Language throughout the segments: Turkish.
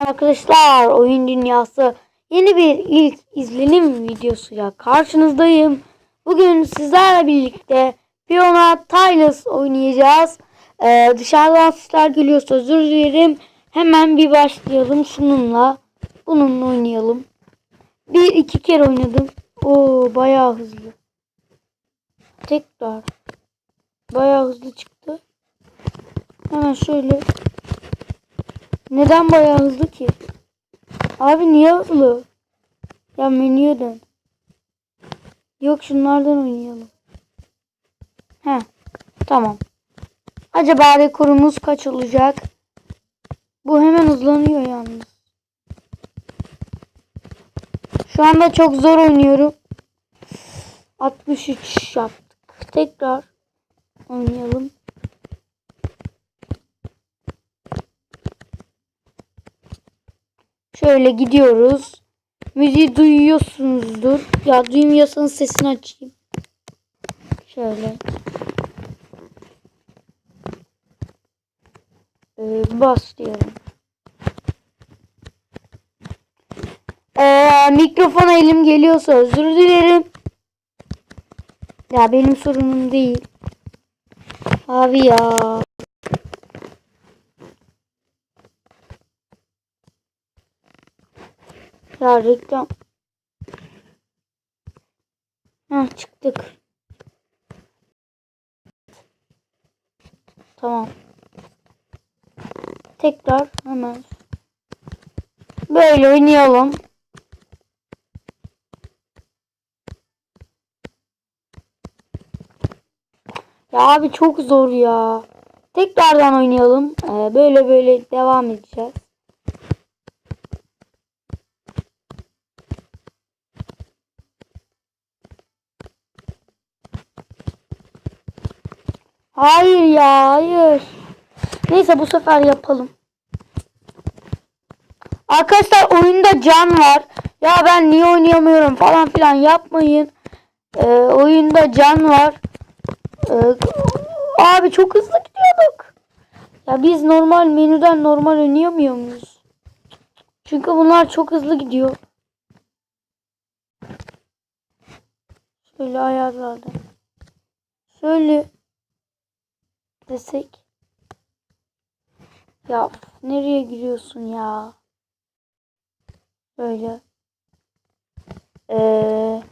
Arkadaşlar oyun dünyası yeni bir ilk izlenim videosuyla karşınızdayım. Bugün sizlerle birlikte Fiona Tyles oynayacağız. Ee, dışarıdan sesler geliyorsa özür dilerim. Hemen bir başlayalım şununla. Bununla oynayalım. Bir iki kere oynadım. Oo bayağı hızlı. Tekrar. Bayağı hızlı çıktı. Hemen şöyle. Neden bayağı hızlı ki? Abi niye hızlı? Ya menüye dön. Yok şunlardan oynayalım. He. Tamam. Acaba rekorumuz kaç olacak? Bu hemen hızlanıyor yalnız. Şu anda çok zor oynuyorum. 63 yaptık. Tekrar oynayalım. Şöyle gidiyoruz. Müziği duyuyorsunuzdur. Ya duymuyorsanız sesini açayım. Şöyle. Ee, bas diyorum. Ee, mikrofona elim geliyorsa özür dilerim. Ya benim sorunum değil. Abi ya. Ya reklam. Heh, çıktık. Tamam. Tekrar hemen. Böyle oynayalım. Ya abi çok zor ya. Tekrardan oynayalım. Ee, böyle böyle devam edeceğiz. Hayır ya hayır. Neyse bu sefer yapalım. Arkadaşlar oyunda can var. Ya ben niye oynayamıyorum falan filan yapmayın. Ee, oyunda can var. Ee, abi çok hızlı gidiyorduk. Ya biz normal menüden normal oynayamıyor muyuz? Çünkü bunlar çok hızlı gidiyor. Şöyle ayarlarda. Şöyle desek. Ya nereye giriyorsun ya? Böyle. Ee,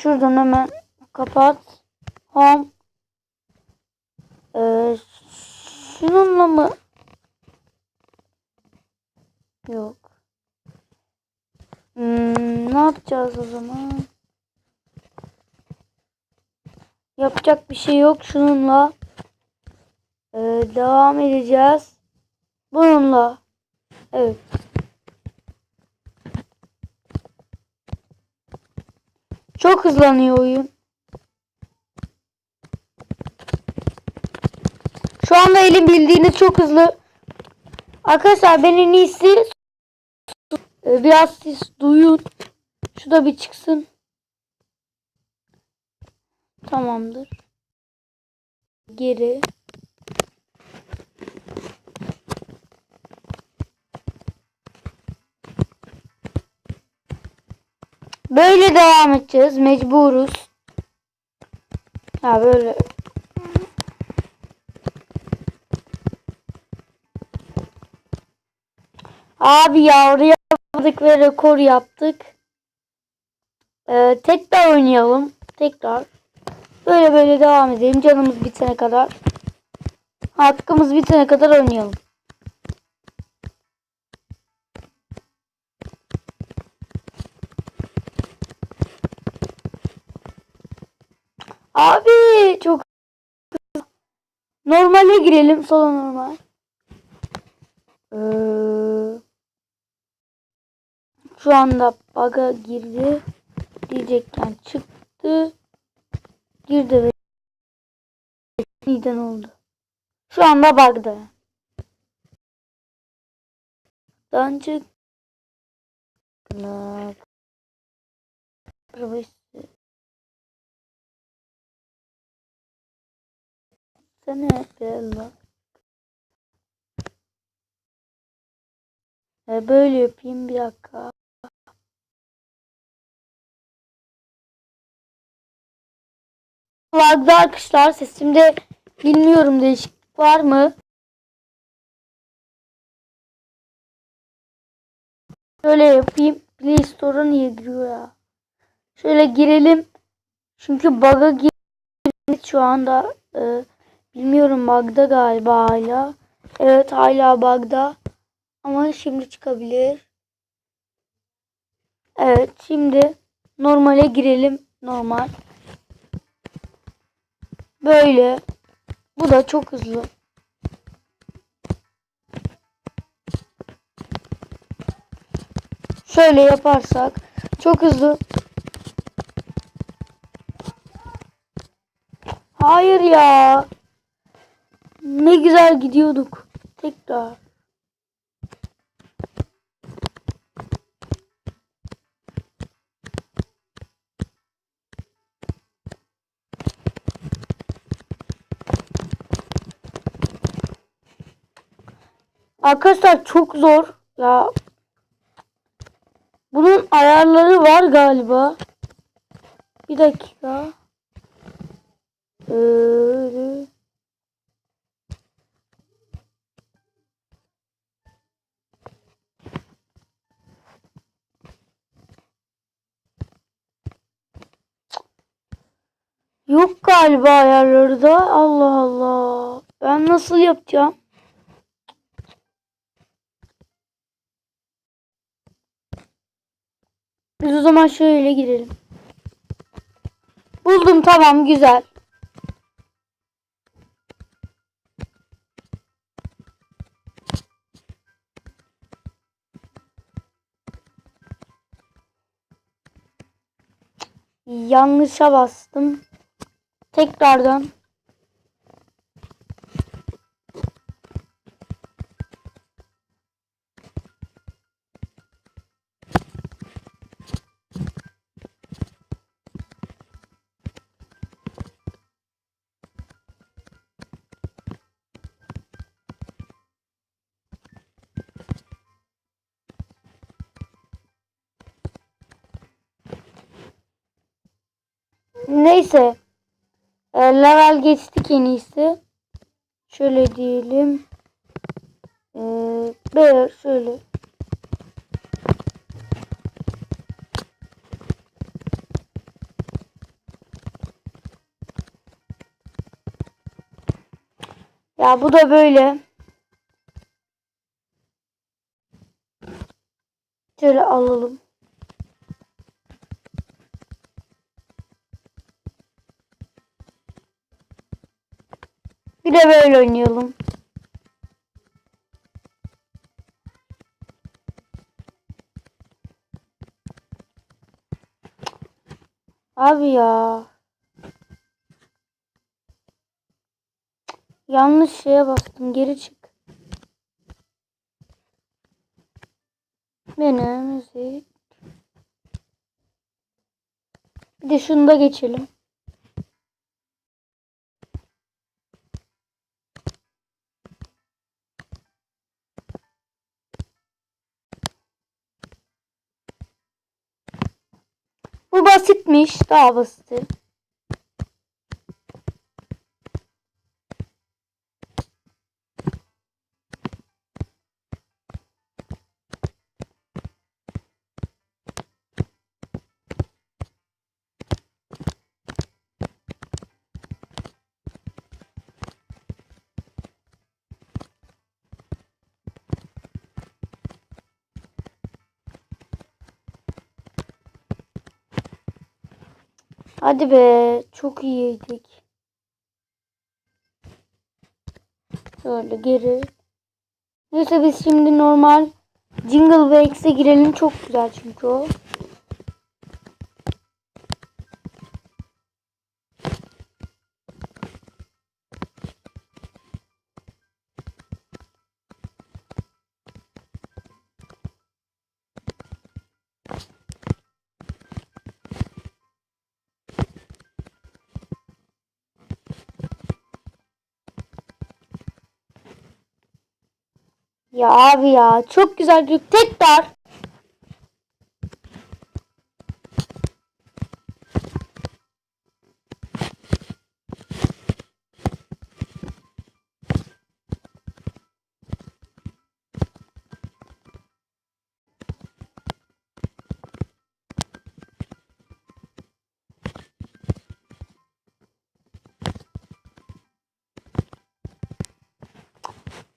şuradan hemen kapat. Home. Ee, şununla mı? Yok. Hmm, ne yapacağız o zaman? Yapacak bir şey yok. Şununla ee, devam edeceğiz. Bununla. Evet. Çok hızlanıyor oyun. Şu anda elim bildiğiniz çok hızlı. Arkadaşlar ben en iyisi ee, biraz siz duyun. Şu da bir çıksın. Tamamdır. Geri. Böyle devam edeceğiz. Mecburuz. Ya böyle. Abi ya oraya yaptık ve rekor yaptık. Ee, tekrar oynayalım. Tekrar. Böyle böyle devam edelim. Canımız bitene kadar. Hakkımız bitene kadar oynayalım. Abi çok normale girelim. Sola normal. Ee, şu anda bug'a girdi. Diyecekken çıktı. Girdi ve birden oldu. Şu anda bug'da. Dancık. Sen hep bak. E, böyle yapayım bir dakika. Lagda arkadaşlar sesimde bilmiyorum değişiklik var mı? Şöyle yapayım. Play Store'a niye giriyor ya? Şöyle girelim. Çünkü bug'a girdik şu anda. Ee, bilmiyorum bug'da galiba hala. Evet hala bug'da. Ama şimdi çıkabilir. Evet şimdi normale girelim. Normal. Böyle. Bu da çok hızlı. Şöyle yaparsak çok hızlı. Hayır ya. Ne güzel gidiyorduk. Tekrar. Arkadaşlar çok zor. Ya bunun ayarları var galiba. Bir dakika. Öyle. Yok galiba ayarları da. Allah Allah. Ben nasıl yapacağım? Biz o zaman şöyle girelim. Buldum tamam güzel. Yanlışa bastım. Tekrardan. Neyse. E, level geçtik en iyisi. Şöyle diyelim. E, böyle şöyle. Ya bu da böyle. Şöyle alalım. De böyle oynayalım. Abi ya. Yanlış şeye bastım. Geri çık. Benim müzik. Bir de şunu da geçelim. Bu basitmiş. Daha basit. Hadi be. Çok iyiydik. Şöyle geri. Neyse biz şimdi normal Jingle X'e girelim. Çok güzel çünkü o. Ya abi ya çok güzel bir tekrar.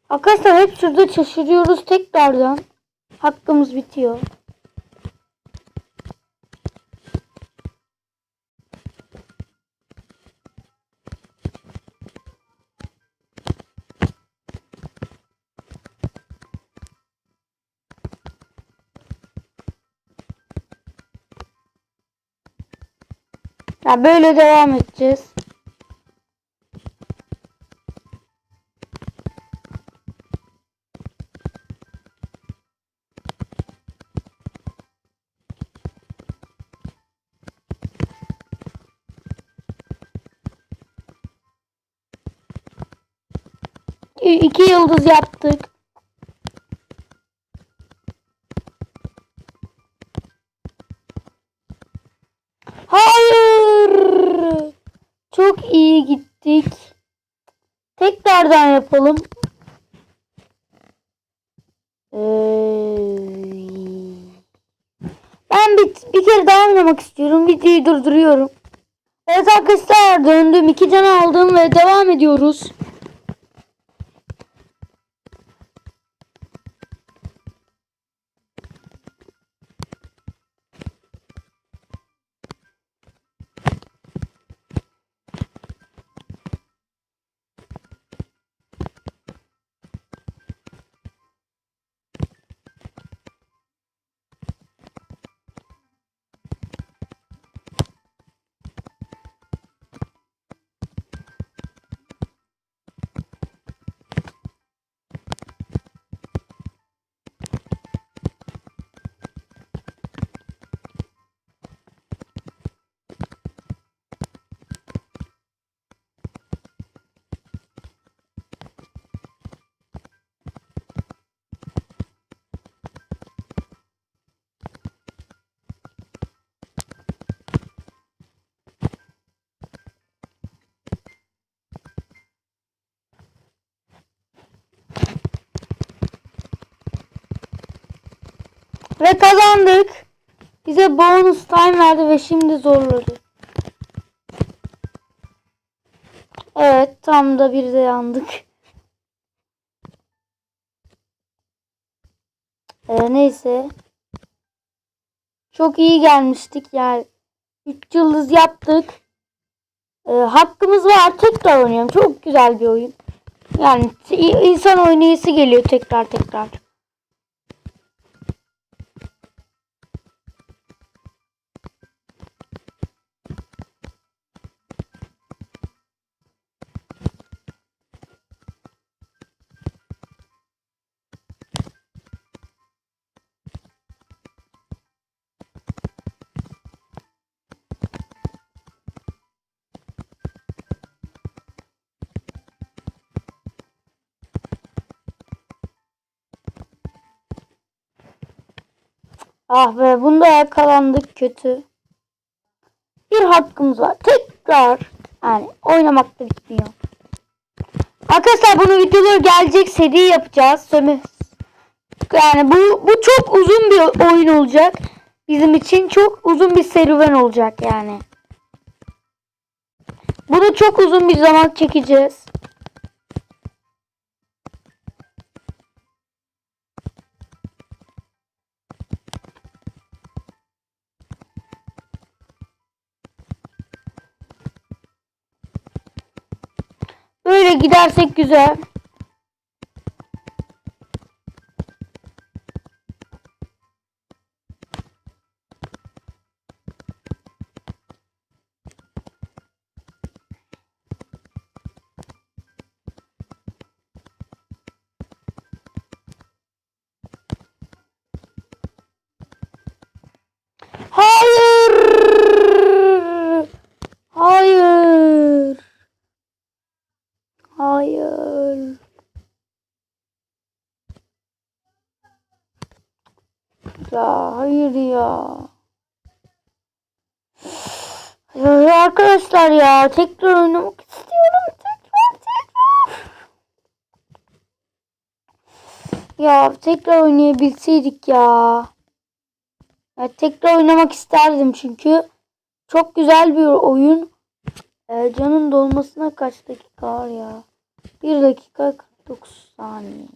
Arkadaşlar hep şurada şaşırıyoruz tekrardan. Hakkımız bitiyor. Ya böyle devam edeceğiz. Yıldız yaptık. Hayır. Çok iyi gittik. Tekrardan yapalım. Ee, ben bir, bir kere daha oynamak istiyorum. Videoyu durduruyorum. Evet arkadaşlar döndüm. iki can aldım ve devam ediyoruz. Ve kazandık. Bize bonus time verdi ve şimdi zorladı. Evet tam da bir de yandık. Ee, neyse. Çok iyi gelmiştik yani. 3 yıldız yaptık. Ee, hakkımız var. Tekrar oynuyorum. Çok güzel bir oyun. Yani insan oynayısı geliyor tekrar tekrar. Ah be bunda yakalandık kötü. Bir hakkımız var. Tekrar yani oynamak da bitmiyor. Arkadaşlar bunu videoları gelecek seri yapacağız. Yani bu bu çok uzun bir oyun olacak. Bizim için çok uzun bir serüven olacak yani. Bunu çok uzun bir zaman çekeceğiz. Böyle gidersek güzel. Ya hayır ya. Ya arkadaşlar ya tekrar oynamak istiyorum. Tekrar tekrar. Ya tekrar oynayabilseydik ya. Ya tekrar oynamak isterdim çünkü çok güzel bir oyun. Ee, canın dolmasına kaç dakika var ya? 1 dakika 49 saniye.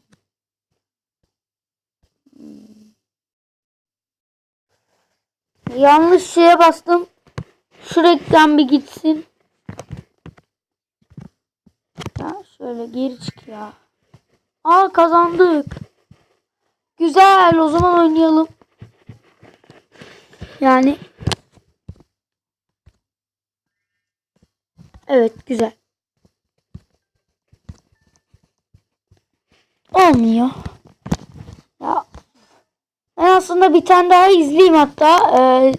Hmm. Yanlış şeye bastım. Şu reklam bir gitsin. Ya şöyle geri çık ya. Aa kazandık. Güzel o zaman oynayalım. Yani Evet güzel. Olmuyor. Ya ben aslında bir tane daha izleyeyim hatta. Ee,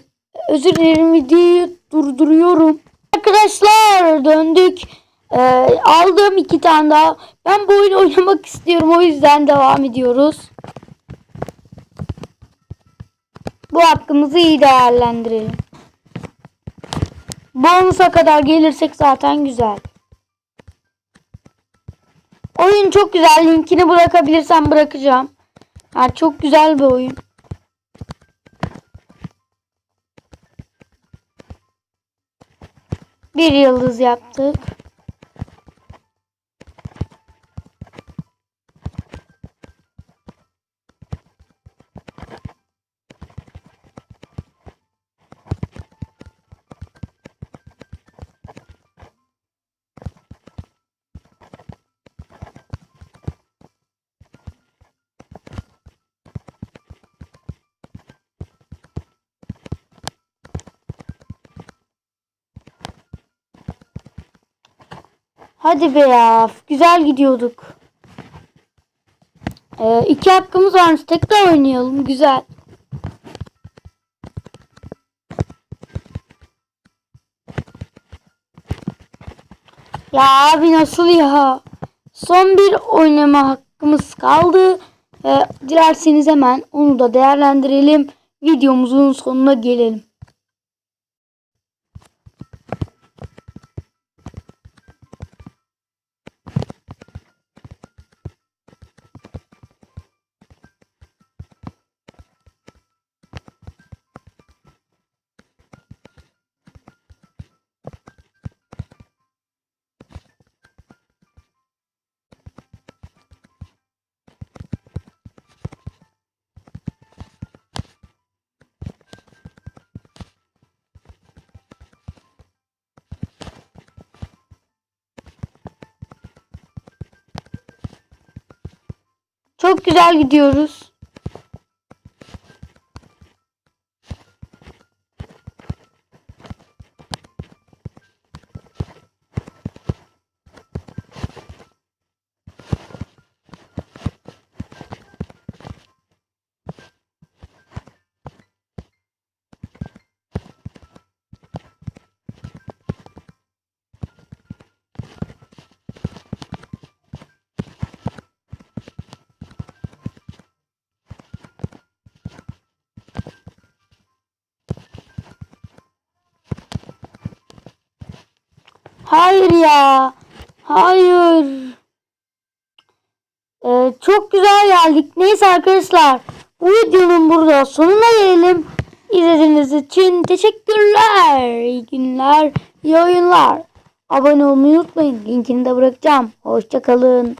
özür dilerim videoyu durduruyorum. Arkadaşlar döndük. Ee, aldım iki tane daha. Ben bu oyunu oynamak istiyorum. O yüzden devam ediyoruz. Bu hakkımızı iyi değerlendirelim. Bonusa kadar gelirsek zaten güzel. Oyun çok güzel. Linkini bırakabilirsem bırakacağım. Yani çok güzel bir oyun. Bir yıldız yaptık. Hadi be ya. Güzel gidiyorduk. Ee, iki hakkımız varmış. Tekrar oynayalım. Güzel. Ya abi nasıl ya? Son bir oynama hakkımız kaldı. Ee, dilerseniz hemen onu da değerlendirelim. Videomuzun sonuna gelelim. Çok güzel gidiyoruz. Hayır ya. Hayır. Ee, çok güzel geldik. Neyse arkadaşlar. Bu videonun burada sonuna gelelim. İzlediğiniz için teşekkürler. İyi günler. iyi oyunlar. Abone olmayı unutmayın. Linkini de bırakacağım. Hoşçakalın.